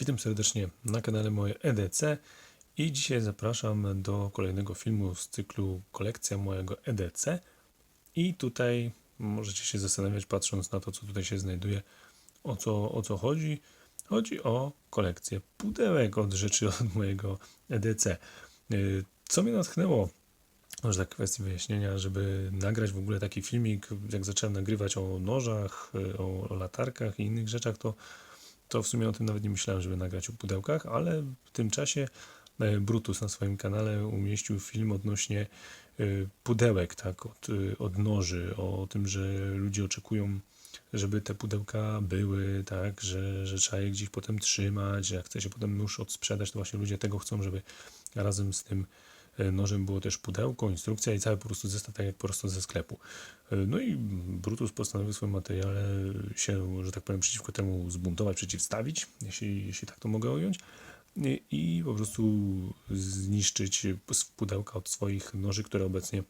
Witam serdecznie na kanale moje EDC i dzisiaj zapraszam do kolejnego filmu z cyklu Kolekcja mojego EDC i tutaj możecie się zastanawiać patrząc na to, co tutaj się znajduje, o co, o co chodzi. Chodzi o kolekcję pudełek od rzeczy od mojego EDC. Yy, Co mnie natchnęło może tak kwestii wyjaśnienia, żeby nagrać w ogóle taki filmik, jak zacząłem nagrywać o nożach, y, o latarkach i innych rzeczach, to, to w sumie o tym nawet nie myślałem, żeby nagrać o pudełkach, ale w tym czasie e, Brutus na swoim kanale umieścił film odnośnie y, pudełek, tak, od, y, od noży, o tym, że ludzie oczekują, żeby te pudełka były, tak, że, że trzeba je gdzieś potem trzymać, że jak chce się potem nóż odsprzedać, to właśnie ludzie tego chcą, żeby razem z tym e, nożem było też pudełko, instrukcja i cały po prostu zestaw, tak jak po prostu ze sklepu. E, No i Brutus postanowił w swoim materiale się, że tak powiem, przeciwko temu zbuntować, przeciwstawić, jeśli, jeśli tak to mogę ująć, i, po prostu zniszczyć pudełka od swoich noży, które obecnie,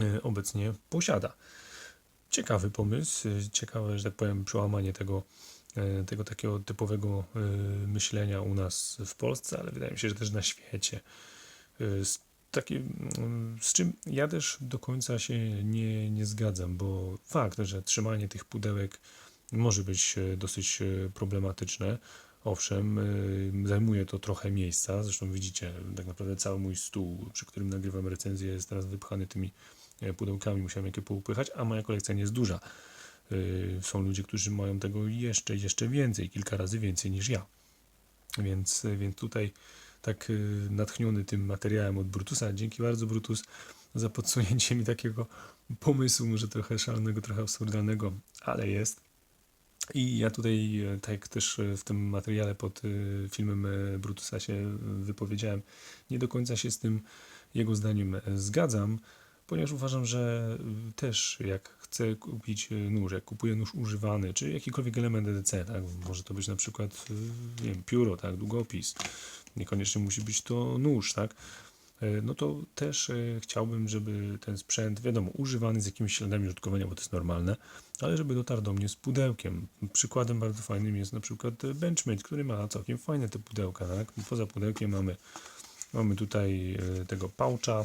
e, obecnie posiada. Ciekawy pomysł, e, ciekawe, że tak powiem, przełamanie tego, e, tego takiego typowego e, myślenia u nas w Polsce, ale wydaje mi się, że też na świecie. Takie, mm, z czym ja też do końca się nie, nie zgadzam, bo fakt, że trzymanie tych pudełek może być e, dosyć e, problematyczne. Owszem, e, zajmuje to trochę miejsca. Zresztą widzicie, tak naprawdę cały mój stół, przy którym nagrywam recenzję, jest teraz wypchany tymi pudełkami. Musiałem jakie poupychać, a moja kolekcja nie jest duża. Są ludzie, którzy mają tego jeszcze, jeszcze więcej, kilka razy więcej niż ja. Więc, więc tutaj tak y, natchniony tym materiałem od Brutusa. Dzięki bardzo Brutus za podsunięcie mi takiego pomysłu, może trochę szalonego, trochę absurdalnego, ale jest. I ja tutaj, e, tak jak też e, w tym materiale pod e, filmem Brutusa się wypowiedziałem, nie do końca się z tym jego zdaniem zgadzam, ponieważ uważam, że y, też jak chcę kupić y, nóż, jak kupuję nóż używany, czy jakikolwiek element EDC, tak, może to być na przykład, y, nie wiem, pióro, tak, długopis, niekoniecznie musi być to nóż, tak, no to też chciałbym, żeby ten sprzęt, wiadomo, używany z jakimiś śladami użytkowania, bo to jest normalne, ale żeby dotarł do mnie z pudełkiem. Przykładem bardzo fajnym jest na przykład Benchmade, który ma całkiem fajne te pudełka, tak, poza pudełkiem mamy, mamy tutaj tego poucha,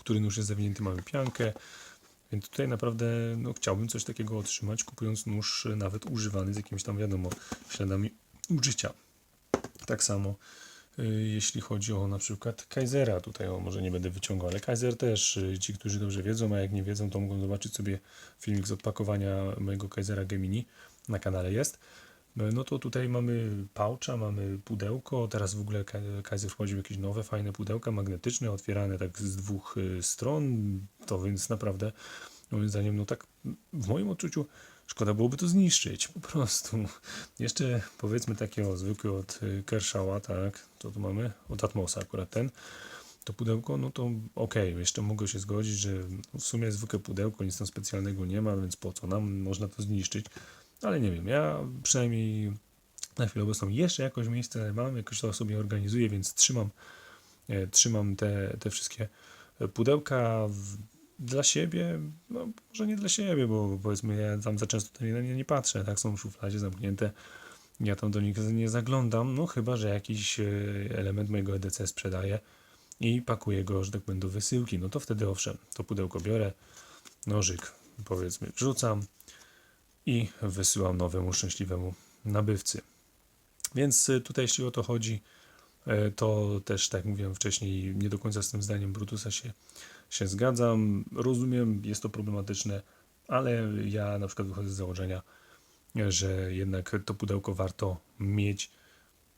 który nóż jest zawinięty, mamy piankę, więc tutaj naprawdę no, chciałbym coś takiego otrzymać, kupując nóż e, nawet używany z jakimiś tam, wiadomo, śladami użycia. Tak samo y, jeśli chodzi o na przykład Kaisera, tutaj o, może nie będę wyciągał, ale Kaiser też, y, ci, którzy dobrze wiedzą, a jak nie wiedzą, to mogą zobaczyć sobie filmik z odpakowania mojego Kaisera Gemini, na kanale jest. Y, No to tutaj mamy poucha, mamy pudełko, teraz w ogóle Ka- Kaiser wchodził jakieś nowe, fajne pudełka magnetyczne, otwierane tak z dwóch y, stron, to więc naprawdę moim zdaniem, no tak w moim odczuciu szkoda byłoby to zniszczyć, po prostu. Jeszcze powiedzmy takie zwykłe od y, Kershała, tak, co tu mamy? Od Atmosa akurat ten. To pudełko, no to okej, jeszcze mogę się zgodzić, że w sumie zwykłe pudełko, nic tam specjalnego nie ma, więc po co nam, można to zniszczyć. Ale nie wiem, ja przynajmniej na chwilę obecną jeszcze jakoś miejsce mam, jakoś to sobie organizuję, więc trzymam, e, trzymam te, te wszystkie pudełka w, dla siebie, no może nie dla siebie, bo powiedzmy ja tam za często na nie nie patrzę, tak, są w szufladzie zamknięte, ja tam do nich nie zaglądam, no chyba, że jakiś e, element mojego EDC sprzedaję i pakuję go, że tak do wysyłki, no to wtedy owszem, to pudełko biorę, nożyk powiedzmy wrzucam i wysyłam nowemu szczęśliwemu nabywcy. Więc y, tutaj jeśli o to chodzi, e, to też, tak jak mówiłem wcześniej, nie do końca z tym zdaniem Brutusa się, się zgadzam. Rozumiem, jest to problematyczne, ale ja na przykład wychodzę z założenia, że jednak to pudełko warto mieć,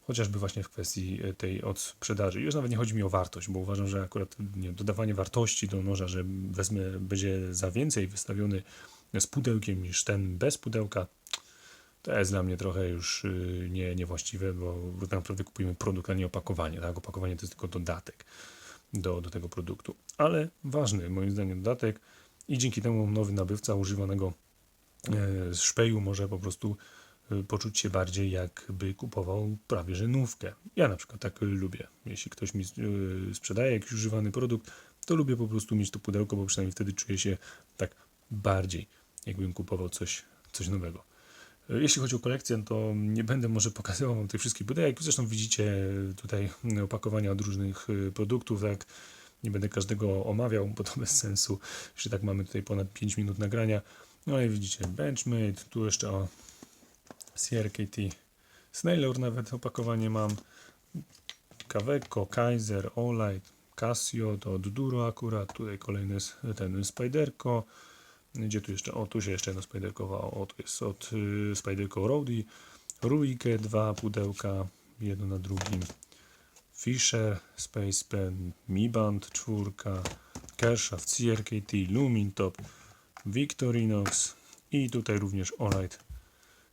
chociażby właśnie w kwestii e, tej od sprzedaży. Już nawet nie chodzi mi o wartość, bo uważam, że akurat nie dodawanie wartości do noża, że wezmę, będzie za więcej wystawiony z pudełkiem niż ten bez pudełka, to jest dla mnie trochę już y, nie, niewłaściwe, bo tak naprawdę kupujemy produkt, a nie opakowanie. Tak? Opakowanie to jest tylko dodatek do, do tego produktu. Ale ważny, moim zdaniem, dodatek i dzięki temu nowy nabywca używanego e, z szpeju może po prostu e, poczuć się bardziej jakby kupował prawie że nówkę. Ja na przykład tak lubię. Jeśli ktoś mi e, sprzedaje jakiś używany produkt, to lubię po prostu mieć to pudełko, bo przynajmniej wtedy czuję się tak bardziej, jakbym kupował coś, coś nowego. Jeśli chodzi o kolekcję, to nie będę może pokazywał wam tych wszystkich pudełek. Zresztą widzicie tutaj opakowania od różnych e, produktów, tak. Nie będę każdego omawiał, bo to bez sensu. Jeszcze tak mamy tutaj ponad 5 minut nagrania. No i widzicie Benchmade, tu jeszcze o CRKT Snailor nawet opakowanie mam. Kaweco, Kaiser, Olight, Casio, to od Duro akurat. Tutaj kolejny ten Spiderco. Gdzie tu jeszcze? O, tu się jeszcze jedno Spiderkowało. O, tu jest od y, Spiderco Roadie. Ruike, dwa pudełka, jedno na drugim. Fisher, Space Pen, Mi Band, czwórka. Kershaw, CRKT, Lumintop, Victorinox i tutaj również Olight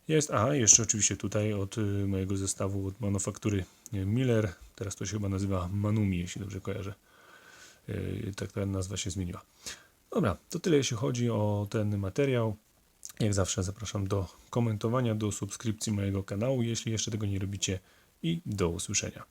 jest, aha, jeszcze oczywiście tutaj od y, mojego zestawu od manufaktury y, Miller. Teraz to się chyba nazywa Manumi, jeśli dobrze kojarzę. Y, tak ta nazwa się zmieniła. Dobra, to tyle jeśli chodzi o ten materiał. Jak zawsze zapraszam do komentowania, do subskrypcji mojego kanału, jeśli jeszcze tego nie robicie i do usłyszenia.